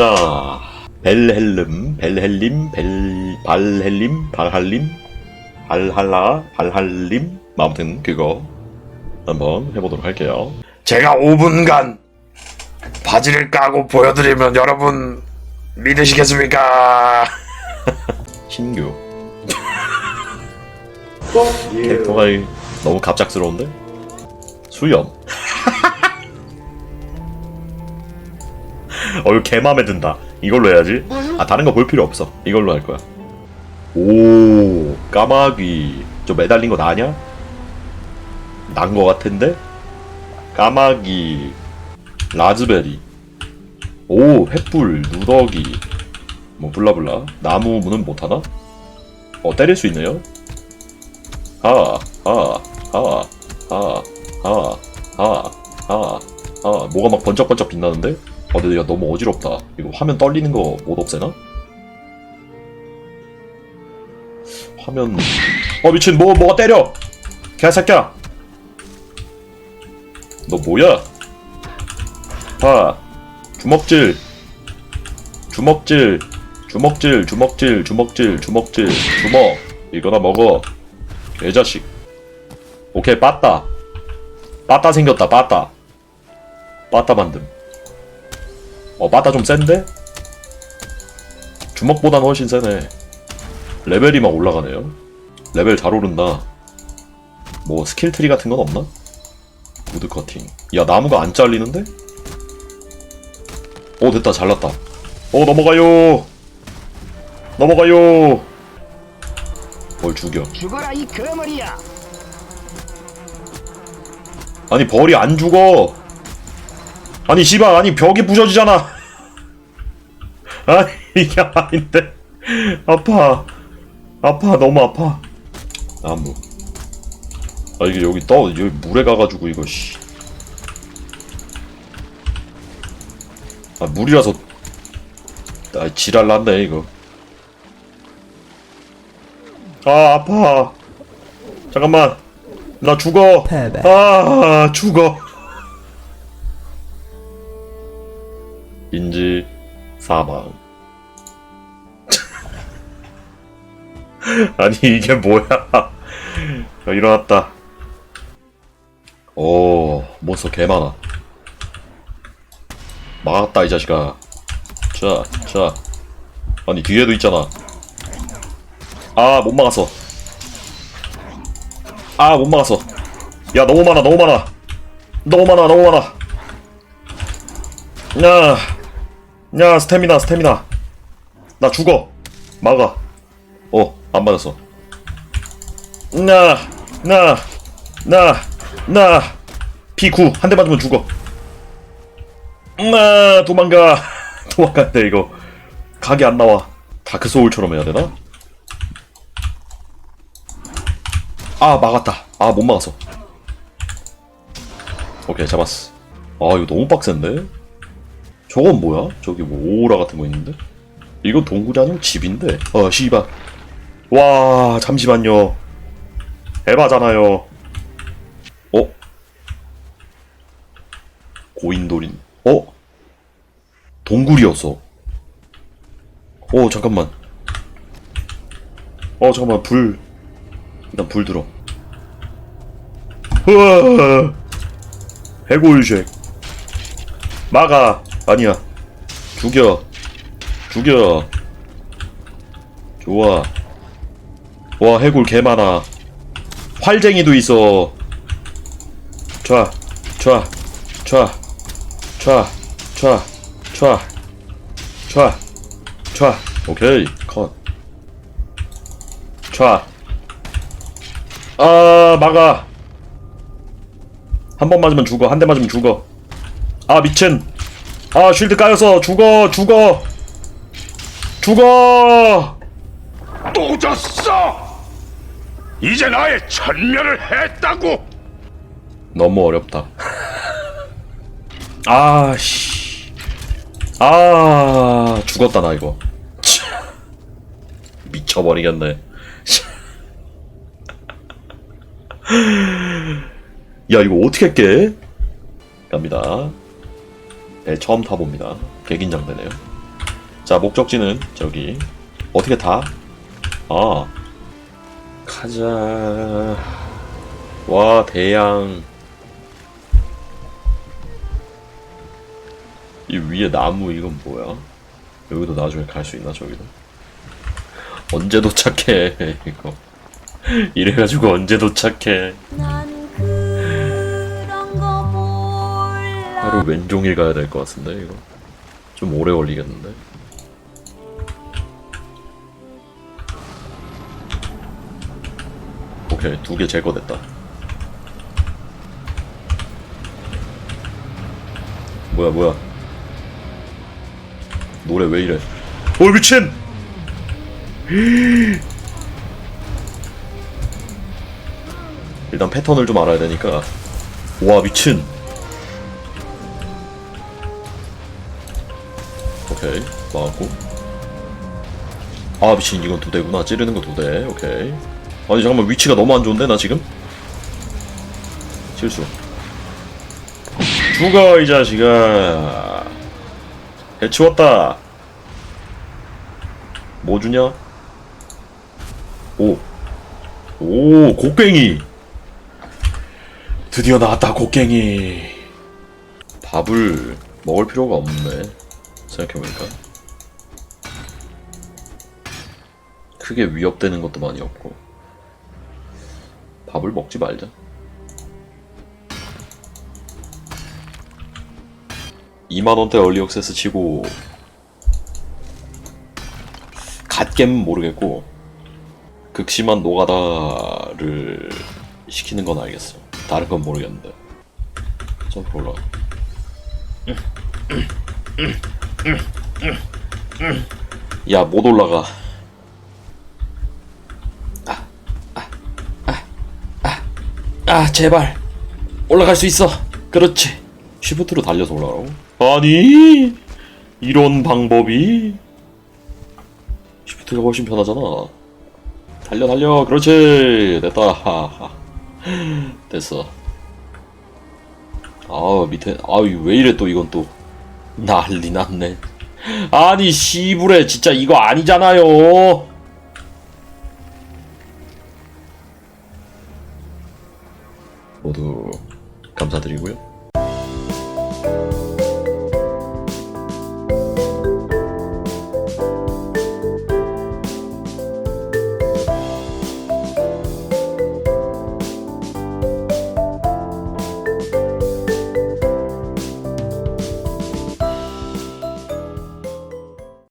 자, 벨헬름, 벨헬림, 벨, 발헬림, 발할림, 발할라, 발할림. 아무튼 그거 한번 해보도록 할게요. 제가 5분간 바지를 까고 보여드리면 여러분 믿으시겠습니까? 신규. 캐릭터가 너무 갑작스러운데? 수염. 어, 이거 개 맘에 든다. 이걸로 해야지. 아, 다른 거 볼 필요 없어. 이걸로 할 거야. 오, 까마귀. 저 매달린 거 나냐? 난 거 같은데? 까마귀. 라즈베리. 오, 횃불, 누더기. 뭐, 블라블라. 나무 문은 못하나? 어, 때릴 수 있네요? 하, 하, 하, 하, 하, 하, 하, 하. 뭐가 막 번쩍번쩍 빛나는데? 어, 근데 이거 너무 어지럽다. 이거 화면 떨리는 거 못 없애나? 화면. 어, 미친, 뭐, 뭐가 때려! 개새끼야! 너 뭐야? 하, 주먹질, 주먹질, 주먹질, 주먹질, 주먹질, 주먹질, 주먹. 이거나 먹어. 개자식. 오케이, 빠따. 빠따 생겼다, 빠따. 빠따 만듦. 어, 빠따 좀 센데? 주먹보단 훨씬 세네. 레벨이 막 올라가네요. 레벨 잘 오른다. 뭐, 스킬 트리 같은 건 없나? 우드 커팅. 야, 나무가 안 잘리는데? 오, 됐다, 잘났다. 오, 넘어가요! 넘어가요! 뭘 죽여. 죽어라 이 거머리야 아니 벌이 안 죽어. 아니 씨발 아니 벽이 부서지잖아. 아니 이게 아닌데. 아파. 아파 너무 아파. 나무. 아 이게 여기 떠 여기 물에 가가지고 이거 씨. 아 물이라서 아 지랄 났네 이거. 아 아파. 잠깐만. 나 죽어. 아, 죽어. 인지 사망. 아니 이게 뭐야? 야, 일어났다. 오, 몬스터 개 많아. 막았다 이 자식아. 자, 자. 아니 뒤에도 있잖아. 아, 못 막았어. 아, 못 막았어. 야, 너무 많아, 너무 많아. 너무 많아, 너무 많아. 야, 야, 스태미나, 스태미나. 나 죽어. 막아. 어, 안 맞았어. 나, 나, 나, 나. P9. 한 대 맞으면 죽어. 나, 도망가. 도망간대, 이거. 각이 안 나와. 다크소울처럼 해야 되나? 아 막았다 아 못 막았어 오케이 잡았어 아 이거 너무 빡센데 저건 뭐야? 저기 뭐 오라 같은 거 있는데? 이거 동굴이 아니고 집인데. 어 씨발. 와 잠시만요. 에바잖아요. 어? 고인돌인. 어? 동굴이었어 어 잠깐만. 어 잠깐만. 불. 일단 불 들어. 우와! 해골쉑. 막아. 아니야. 죽여. 죽여. 좋아. 와, 해골 개 많아. 활쟁이도 있어. 촤, 촤, 촤, 촤, 촤, 촤, 촤, 촤. 오케이, 컷. 촤. 아 막아 한 번 맞으면 죽어 한 대 맞으면 죽어 아 미친 아 쉴드 까여서 죽어 죽어. 죽어. 또 졌어! 이제 나의 천멸을 했다고! 너무 어렵다. 아씨. 아 죽었다 나 이거. 미쳐버리겠네. 야 이거 어떻게 깨? 갑니다 배 처음 타봅니다. 개긴장되네요. 자 목적지는 저기 어떻게 타? 아. 가자. 와 대양. 이 위에 나무 이건 뭐야? 여기도 나중에 갈 수 있나 저기도? 언제 도착해 이거? 이래가지고 언제 도착해 왼종일 가야 될 것 같은데 이거. 좀 오래 걸리겠는데? 오케이 두 개 제거됐다. 뭐야 뭐야? 노래 왜 이래? 어 미친! 일단 패턴을 좀 알아야 되니까. 와 미친 오케이. 막았고. 아 미친. 이건 두 대구나. 찌르는 거 두대. 오케이. 아니 잠깐만. 위치가 너무 안 좋은데 나 지금? 실수. 죽어 이 자식아. 해치웠다. 뭐 주냐? 오. 오, 곡괭이. 드디어 나왔다, 곡괭이. 밥을 먹을 필요가 없네. 생각해보니까. 크게 위협되는 것도 많이 없고. 밥을 먹지 말자. 이만원대 얼리 억세스 치고 갓겜 모르겠고 극심한 노가다를 시키는 건 알겠어. 다른 건 모르겠는데. 점프 올라가. 야, 못 올라가. 아, 아, 아, 아, 아, 제발. 올라갈 수 있어. 그렇지. 쉬프트로 달려서 올라가라고? 아니, 이런 방법이. 쉬프트가 훨씬 편하잖아. 달려 달려 그렇지 됐다. 됐어 아 밑에 아유 왜 이래 또 이건 또 난리 났네. 아니 씨부레 진짜 이거 아니잖아요. 모두 감사드리고요